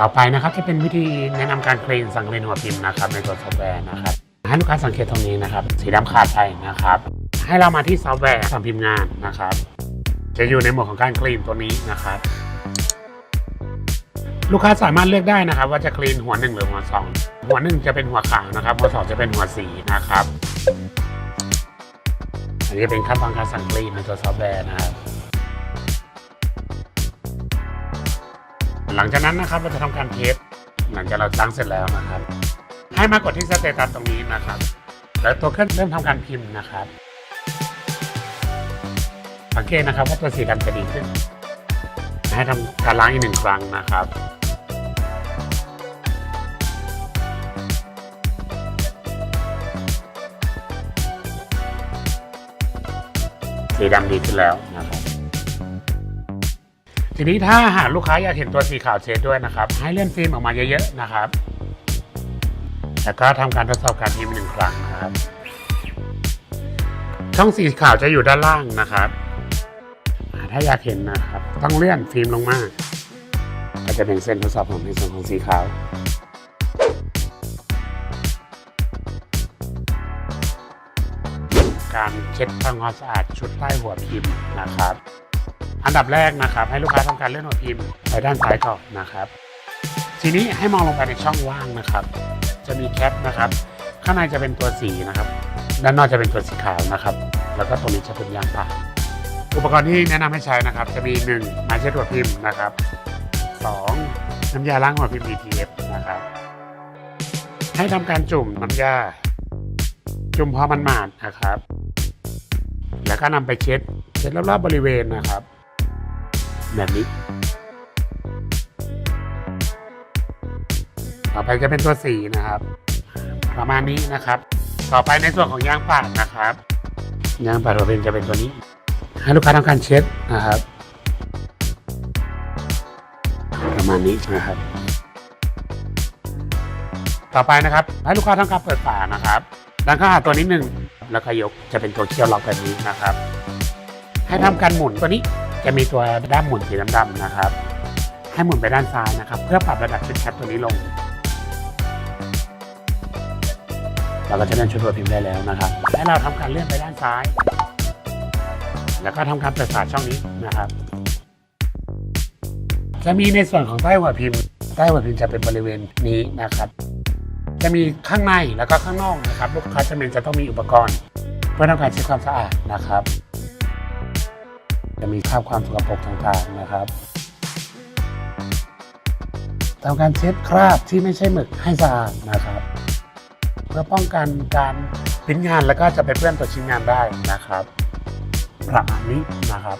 ต่อไปนะครับจะเป็นวิธีแนะนำการเคลีนสังเคราะห์หัวพิมพ์นะครับในตัวซอฟต์แวร์นะครับให้ลูกค้าสังเกตตรงนี้นะครับ สีดำขาดไปนะครับ ให้เรามาที่ซอฟต์แวร์สั่งพิมพ์งานนะครับ จะอยู่ในหมวดของการเคลีนตัวนี้นะครับลูกค้าสามารถเลือกได้นะครับ ว่าจะคลีนหัวหนึ่งหรือหัวสองหัวหนึ่งจะเป็นหัวขาวนะครับ หัวสองจะเป็นหัวสีนะครับ อันนี้เป็นขั้นตอนการสั่งคลีนในตัวซอฟต์แวร์นะครับ หลังจากนั้นนะครับเราจะทำการเทสหลังจากเราตั้งเสร็จแล้วนะครับ ให้มากดที่สเตตัสตรงนี้นะครับ แล้วตัวเครื่องเริ่มทำการพิมพ์นะครับสังเกตนะครับว่าตัวสีดำจะดีขึ้น ให้ทำการล้างอีกหนึ่งครั้งนะครับสีดำดีขึ้นแล้วนะครับ ทีนี้ถ้าหากลูกค้าอยากเห็นตัวสีขาวเช็ดด้วยนะครับ ให้เลื่อนฟิล์มออกมาเยอะๆนะครับ แล้วก็ทำการทดสอบการพิมพ์หนึ่งครั้งนะครับ ช่องสีขาวจะอยู่ด้านล่างนะครับถ้าอยากเห็นนะครับ ต้องเลื่อนฟิล์มลงมาก็จะเป็นเส้นทดสอบของในส่วนของสีขาวการเช็ดทำความสะอาดชุดใต้หัวพิมพ์นะครับ อันดับแรกนะครับ ให้ลูกค้าทำการเลื่อนหัวพิมพ์ไปด้านซ้ายก่อนนะครับ ทีนี้ให้มองลงไปในช่องว่างนะครับ จะมีแคปนะครับ ข้างในจะเป็นตัวสีนะครับ ด้านนอกจะเป็นตัวสีขาวนะครับ แล้วก็ตรงนี้จะเป็นยางปาอุปกรณ์ที่แนะนำให้ใช้นะครับ จะมี1ไม้เช็ดหัวพิมพ์นะครับ 2. น้ำยาล้างหัวพิมพ์ DTF นะครับ ให้ทำการจุ่มน้ำยา จุ่มพอมันหมาดนะครับ แล้วก็นำไปเช็ดเช็ดรอบๆบริเวณนะครับ แบบนี้ ต่อไปจะเป็นตัวสีนะครับ ประมาณนี้นะครับ ต่อไปในส่วนของยางปาดนะครับ ยางปาดหัวเป็นจะเป็นตัวนี้ ให้ลูกค้าทำการเช็ดนะครับ ประมาณนี้นะครับ ต่อไปนะครับ ให้ลูกค้าทำการเปิดฝานะครับดันเข้าหาตัวนี้หนึ่งแล้วก็ยกจะเป็นตัวเคี่ยวล็อกแบบนี้นะครับ ให้ทำการหมุนตัวนี้ จะมีตัวด้ามหมุนสีดำๆนะครับ ให้หมุนไปด้านซ้ายนะครับ เพื่อปรับระดับชุดแคปตัวนี้ลง เราก็จะเลื่อนชุดตัวพิมพ์ได้แล้วนะครับและเราทำการเลื่อนไปด้านซ้าย แล้วก็ทำการเปิดฝาช่องนี้นะครับ จะมีในส่วนของใต้หัวพิมพ์ใต้หัวพิมพ์จะเป็นบริเวณนี้นะครับจะมีข้างในแล้วก็ข้างนอกนะครับ ลูกค้าจำเป็นจะต้องมีอุปกรณ์ เพื่อทำการเช็ดความสะอาดนะครับ จะมีคราบความสกปรกต่างๆนะครับทำการเช็ดคราบที่ไม่ใช่หมึกให้สะอาดนะครับ เพื่อป้องกันการพิ้นงานแล้วก็จะไปเปื้อนตัวชิ้นงานได้นะครับ ประมาณนี้นะครับ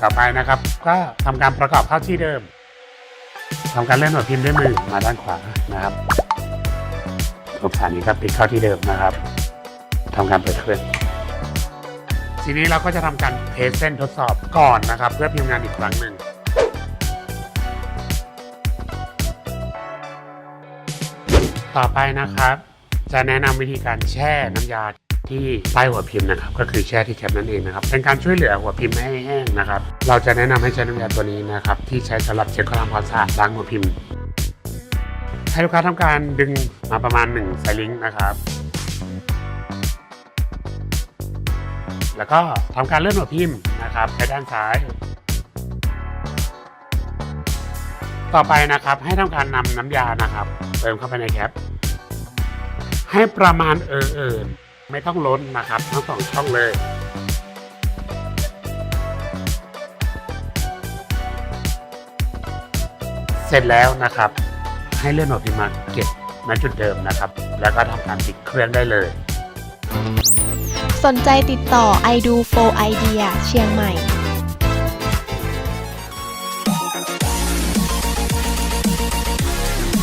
ต่อไปนะครับ ก็ทำการประกอบเข้าที่เดิมทำการเลื่อนหัวพิมพ์ด้วยมือมาด้านขวานะครับรูปฐานนี้ก็ปิดเข้าที่เดิมนะครับทำการเปิดเครื่อง ทีนี้เราก็จะทำการเทสเส้นทดสอบก่อนนะครับ เพื่อพิมพ์งานอีกครั้งหนึ่งต่อไปนะครับ จะแนะนำวิธีการแช่น้ำยาที่ใต้หัวพิมพ์นะครับ ก็คือแช่ที่แคปนั่นเองนะครับ เป็นการช่วยเหลือหัวพิมพ์ไม่ให้แห้งนะครับ เราจะแนะนำให้ใช้น้ำยาตัวนี้นะครับ ที่ใช้สำหรับเช็ดความความสะอาดล้างหัวพิมพ์ให้ลูกค้าทำการดึงมาประมาณ1ไซลิงค์นะครับ แล้วก็ทำการเลื่อนหัวพิมพ์นะครับไปด้านซ้าย ต่อไปนะครับให้ทำการนำน้ำยานะครับเติมเข้าไปในแคปให้ประมาณเออเออไม่ต้องล้นนะครับ ทั้งสองช่องเลยเสร็จแล้วนะครับ ให้เลื่อนหัวพิมพ์มาเก็บณจุดเดิมนะครับ แล้วก็ทำการปิดเครื่องได้เลย สนใจติดต่อ i do for idea เชียงใหม่